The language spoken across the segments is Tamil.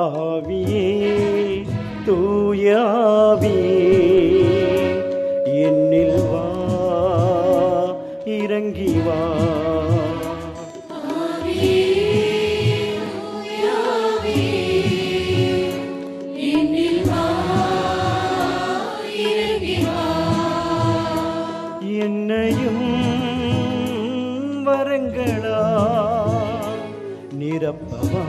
ஆவியே தூயாவியே என்னில் வா இறங்கி வா. என்னையும் வரங்களா நிரப்பவா.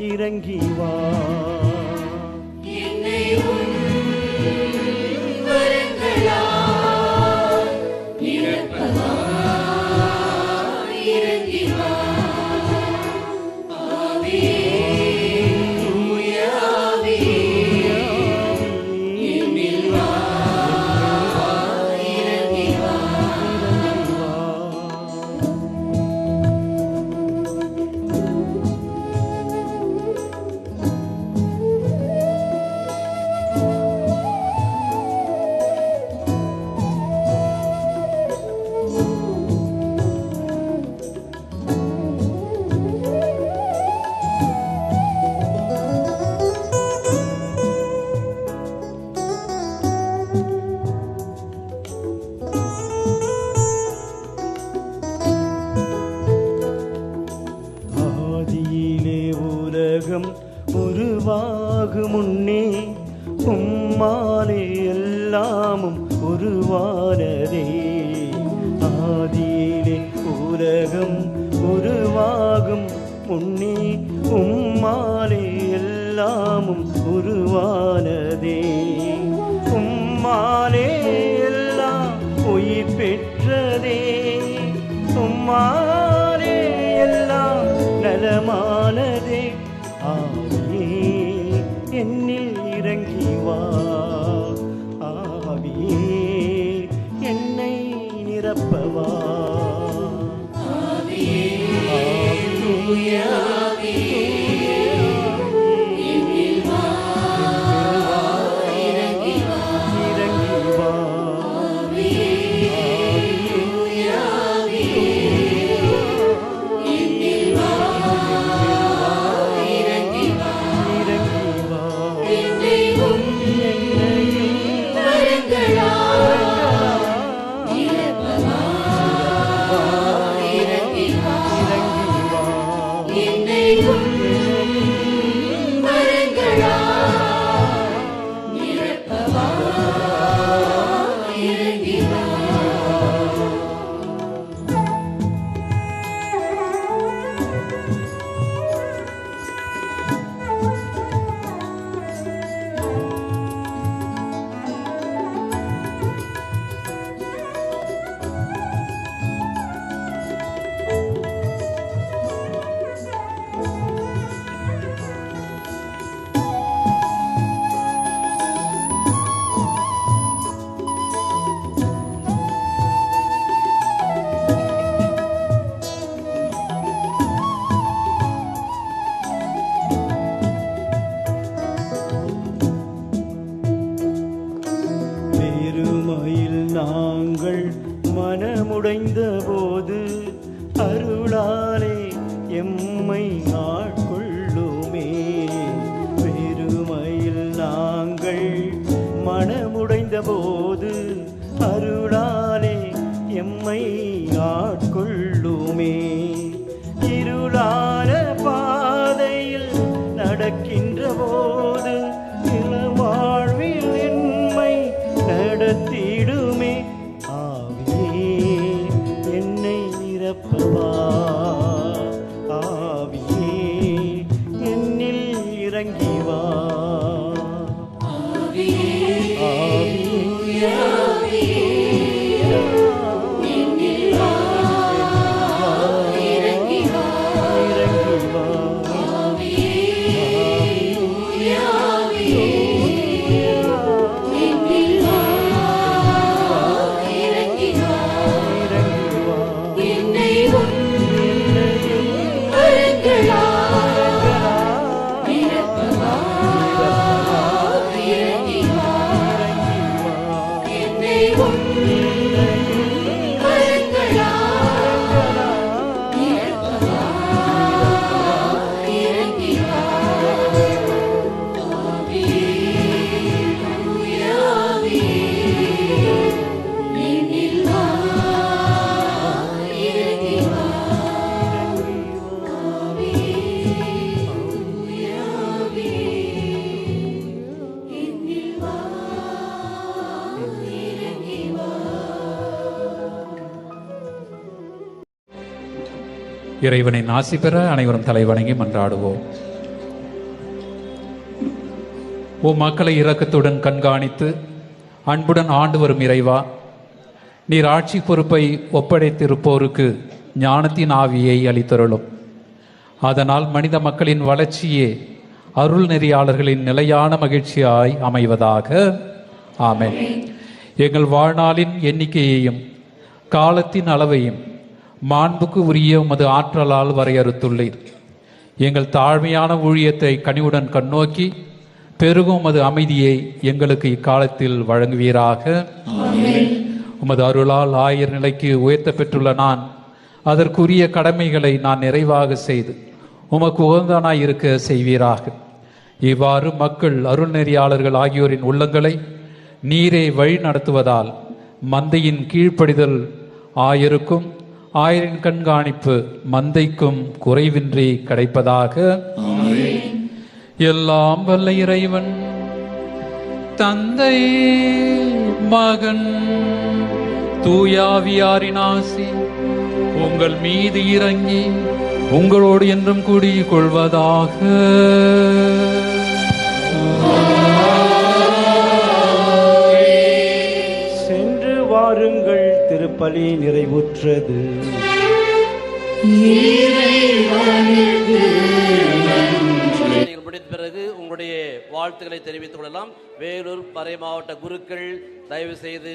இறங்கி முன்னே உம்மாலே எல்லாமும் உருவானதே. ஆதியிலே உலகம் உருவாகும் முன்னே உம்மாலே எல்லாமும் உருவானதே. உம்மாலே எல்லாம் உயிர் பெற்றதே. உம்மாலே எல்லாம் நலமா என்னில் இறங்கி நாள் இறைவனை நாசி பெற அனைவரும் தலைவணங்கி மன்றாடுவோம். ஓ மக்களை இரக்கத்துடன் கண்காணித்து அன்புடன் ஆண்டு வரும் இறைவா நீர் ஆட்சி பொறுப்பை ஒப்படைத்திருப்போருக்கு ஞானத்தின் ஆவியை அளித்தருளும். அதனால் மனித மக்களின் வளர்ச்சியே அருள் நெறியாளர்களின் நிலையான மகிழ்ச்சியாய் அமைவதாக. ஆமே எங்கள் வாழ்நாளின் எண்ணிக்கையையும் காலத்தின் அளவையும் மாண்புக்கு உரிய உமது ஆற்றலால் வரையறுத்துள்ளீர். எங்கள் தாழ்மையான ஊழியத்தை கனிவுடன் கண்ணோக்கி பெருகும் உமது அமைதியை எங்களுக்கு இக்காலத்தில் வழங்குவீராக. உமது அருளால் ஆயர் நிலைக்கு உயர்த்த பெற்றுள்ள நான் அதற்குரிய கடமைகளை நான் நிறைவாக செய்து உமக்கு உகந்தனாய் இருக்க செய்வீராக. இவ்வாறு மக்கள் அருள்நெறியாளர்கள் ஆகியோரின் உள்ளங்களை நீரை வழி நடத்துவதால் மந்தையின் கீழ்ப்படிதல் ஆயருக்கும் ஆயரின் கண்காணிப்பு மந்தைக்கும் குறைவின்றி கிடைப்பதாக எல்லாம் வல்ல இறைவன் தந்தை மகன் தூயாவியாரின் ஆசி உங்கள் மீது இறங்கி உங்களோடு என்றும் கூடிக் திருப்பலி நிறைவுற்றது. நீங்கள் முடித்த பிறகு உங்களுடைய வாழ்த்துக்களை தெரிவித்துக் கொள்ளலாம். வேலூர் மறை மாவட்ட குருக்கள் தயவு செய்து